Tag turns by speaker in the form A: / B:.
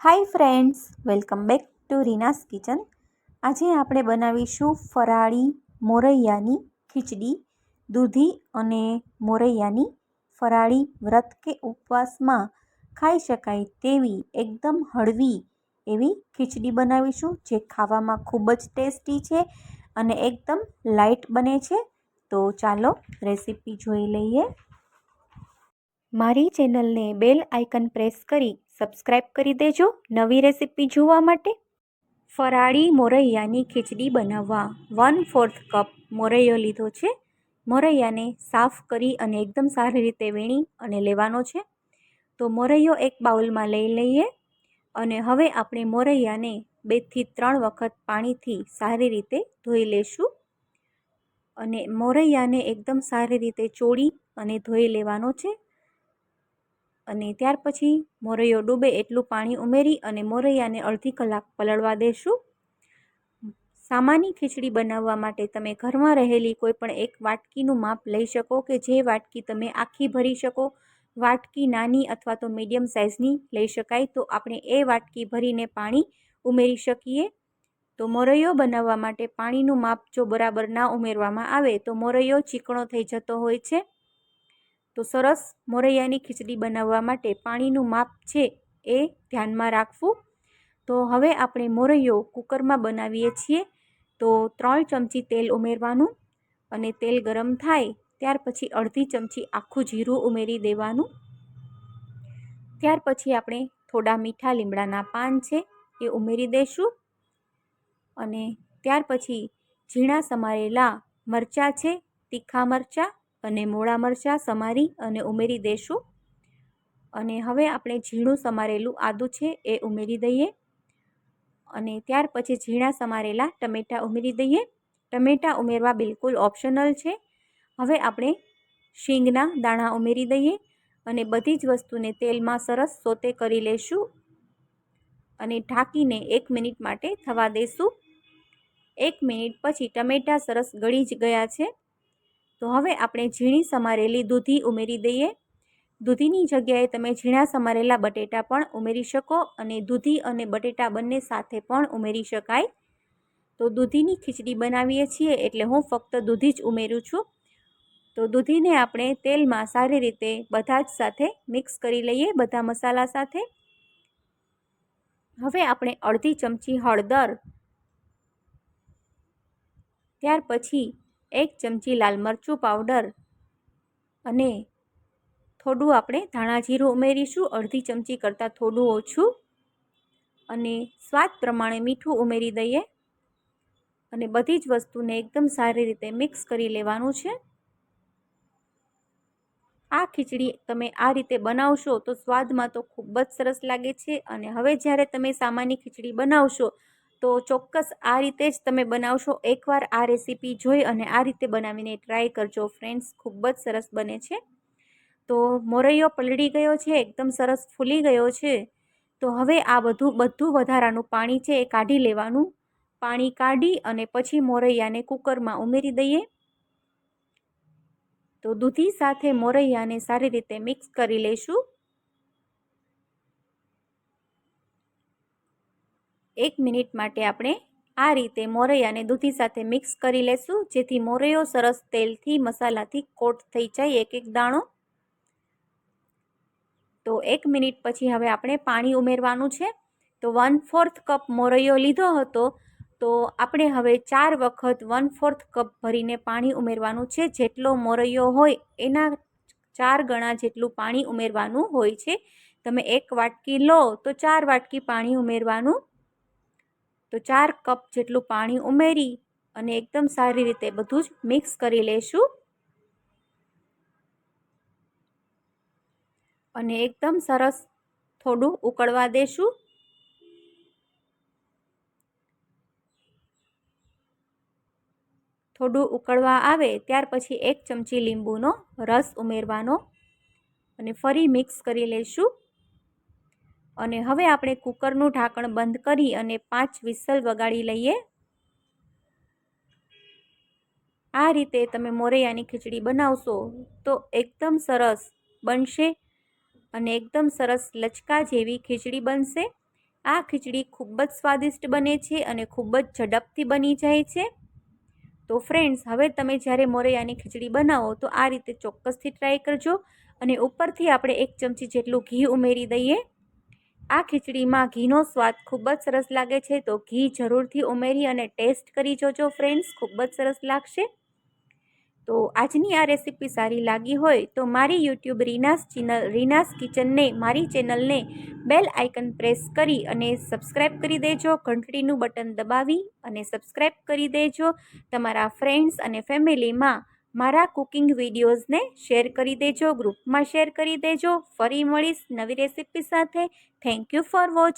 A: Hi friends, welcome back to Reena's kitchen. આજે આપણે બનાવીશું ફરાળી મોરૈયાની ખીચડી, દૂધી અને મોરૈયાની ફરાળી વ્રત કે ઉપવાસમાં ખાઈ શકાય તેવી એકદમ હળવી એવી ખીચડી બનાવીશું જે ખાવામાં ખૂબ જ ટેસ્ટી છે અને એકદમ લાઇટ બને છે. તો ચાલો રેસીપી જોઈ લઈએ. મારી ચેનલને બેલ આઇકન પ્રેસ કરી સબસ્ક્રાઈબ કરી દેજો નવી રેસીપી જોવા માટે. ફરાળી મોરૈયાની ખીચડી બનાવવા વન ફોર્થ કપ મોરૈયો લીધો છે. મોરૈયાને સાફ કરી અને એકદમ સારી રીતે વીણી અને લેવાનો છે. તો મોરૈયો એક બાઉલમાં લઈ લઈએ અને હવે આપણે મોરૈયાને બેથી ત્રણ વખત પાણીથી સારી રીતે ધોઈ લેશું. અને મોરૈયાને એકદમ સારી રીતે ચોળી અને ધોઈ લેવાનો છે. અને ત્યાર પછી મોરૈયો ડૂબે એટલું પાણી ઉમેરી અને મોરૈયાને અડધી કલાક પલળવા દેશું. સામાની ખીચડી બનાવવા માટે તમે ઘરમાં રહેલી કોઈ પણ એક વાટકીનું માપ લઈ શકો કે જે વાટકી તમે આખી ભરી શકો. વાટકી નાની અથવા તો મીડિયમ સાઇઝની લઈ શકાય તો આપણે એ વાટકી ભરીને પાણી ઉમેરી શકીએ. તો મોરૈયો બનાવવા માટે પાણીનું માપ જો બરાબર ના ઉમેરવામાં આવે તો મોરૈયો ચીકણો થઈ જતો હોય છે. તો સરસ મોરૈયાની ખીચડી બનાવવા માટે પાણીનું માપ છે એ ધ્યાનમાં રાખવું. તો હવે આપણે મોરૈયો કુકરમાં બનાવીએ છીએ. તો ત્રણ ચમચી તેલ ઉમેરવાનું અને તેલ ગરમ થાય ત્યાર પછી અડધી ચમચી આખું જીરું ઉમેરી દેવાનું. ત્યાર પછી આપણે થોડા મીઠા લીમડાના પાન છે એ ઉમેરી દઈશું અને ત્યાર પછી ઝીણા સમારેલા મરચાં છે, તીખા મરચાં અને મોળા મરચાં સમારી અને ઉમેરી દઈશું. અને હવે આપણે ઝીણું સમારેલું આદું છે એ ઉમેરી દઈએ. અને ત્યાર પછી ઝીણા સમારેલા ટમેટાં ઉમેરી દઈએ. ટમેટાં ઉમેરવા બિલકુલ ઓપ્શનલ છે. હવે આપણે શીંગના દાણા ઉમેરી દઈએ અને બધી જ વસ્તુને તેલમાં સરસ સોતે કરી લેશું. અને ઢાંકીને એક મિનિટ માટે થવા દઈશું એક મિનિટ પછી ટમેટાં સરસ ગળી જ ગયા છે. તો હવે આપણે ઝીણી સમારેલી દૂધી ઉમેરી દઈએ. દૂધીની જગ્યાએ તમે ઝીણા સમારેલા બટેટા પણ ઉમેરી શકો અને દૂધી અને બટેટા બંને સાથે પણ ઉમેરી શકાય. તો દૂધીની ખીચડી બનાવીએ છીએ એટલે હું ફક્ત દૂધી જ ઉમેરું છું. તો દૂધીને આપણે તેલમાં સારી રીતે બધા જ સાથે મિક્સ કરી લઈએ બધા મસાલા સાથે. હવે આપણે અડધી ચમચી હળદર. ત્યાર પછી એક ચમચી લાલ મરચું પાવડર અને થોડું આપણે ધાણા જીરું ઉમેરીશું. અડધી ચમચી કરતાં થોડું ઓછું અને સ્વાદ પ્રમાણે મીઠું ઉમેરી દઈએ. અને બધી જ વસ્તુને એકદમ સારી રીતે મિક્સ કરી લેવાનું છે. આ ખીચડી તમે આ રીતે બનાવશો તો સ્વાદમાં તો ખૂબ જ સરસ લાગે છે. અને હવે જ્યારે તમે સામાન્ય ખીચડી બનાવશો તો ચોક્કસ આ રીતે જ તમે બનાવશો. એકવાર આ રેસીપી જોઈ અને આ રીતે બનાવીને ટ્રાય કરજો ફ્રેન્ડ્સ. ખૂબ જ સરસ બને છે. તો મોરૈયો પલળી ગયો છે, એકદમ સરસ ફૂલી ગયો છે. તો હવે આ બધું બધું વધારાનું પાણી છે એ કાઢી લેવાનું. પાણી કાઢી અને પછી મોરૈયાને કુકરમાં ઉમેરી દઈએ. તો દૂધી સાથે મોરૈયાને સારી રીતે મિક્સ કરી લઈશું એક મિનિટ માટે આપણે આ રીતે મોરૈયાને દૂધી સાથે મિક્સ કરી લેશું. જેથી મોરૈયો સરસ તેલથી મસાલાથી કોટ થઈ જાય એક એક દાણો. તો એક મિનિટ પછી હવે આપણે પાણી ઉમેરવાનું છે. તો વન ફોર્થ કપ મોરૈયો લીધો હતો. તો આપણે હવે ચાર વખત વન ફોર્થ કપ ભરીને પાણી ઉમેરવાનું છે. જેટલો મોરૈયો હોય એના ચાર ગણા જેટલું પાણી ઉમેરવાનું હોય છે. તમે એક વાટકી લો તો ચાર વાટકી પાણી ઉમેરવાનું તો ચાર કપ જેટલું પાણી ઉમેરી અને એકદમ સારી રીતે બધું જ મિક્સ કરી લેશું. અને એકદમ સરસ થોડું ઉકળવા દેશું. થોડું ઉકળવા આવે ત્યાર પછી એક ચમચી લીંબુનો રસ ઉમેરવાનો અને ફરી મિક્સ કરી લઈશું અને હવે આપણે કુકરનું ઢાંકણ બંધ કરી અને પાંચ વિસલ વગાડી લઈએ. આ રીતે તમે મોરૈયાની ખીચડી બનાવશો તો એકદમ સરસ બનશે અને એકદમ સરસ લચકા જેવી ખીચડી બનશે. આ ખીચડી ખૂબ જ સ્વાદિષ્ટ બને છે અને ખૂબ જ ઝડપથી બની જાય છે. તો ફ્રેન્ડ્સ, હવે તમે જ્યારે મોરૈયાની ખીચડી બનાવો તો આ રીતે ચોક્કસથી ટ્રાય કરજો અને ઉપરથી આપણે એક ચમચી જેટલું ઘી ઉમેરી દઈએ. આ ખીચડીમાં ઘીનો સ્વાદ ખૂબ જ સરસ લાગે છે, તો ઘી જરૂરથી ઉમેરી અને ટેસ્ટ કરી જોજો ફ્રેન્ડ્સ, ખૂબ જ સરસ લાગશે. તો આજની આ રેસીપી સારી લાગી હોય તો મારી યુટ્યુબ રીનાસ ચેનલ, રીનાસ કિચનને, મારી ચેનલને બેલ આઇકન પ્રેસ કરી અને સબસ્ક્રાઈબ કરી દેજો, ઘંટડીનું બટન દબાવી અને સબસ્ક્રાઈબ કરી દેજો. તમારા ફ્રેન્ડ્સ અને ફેમિલીમાં મારા કુકિંગ વિડીયોઝને શેર કરી દેજો, ગ્રુપમાં શેર કરી દેજો. ફરી મળીશ નવી રેસીપી સાથે. Thank you for watching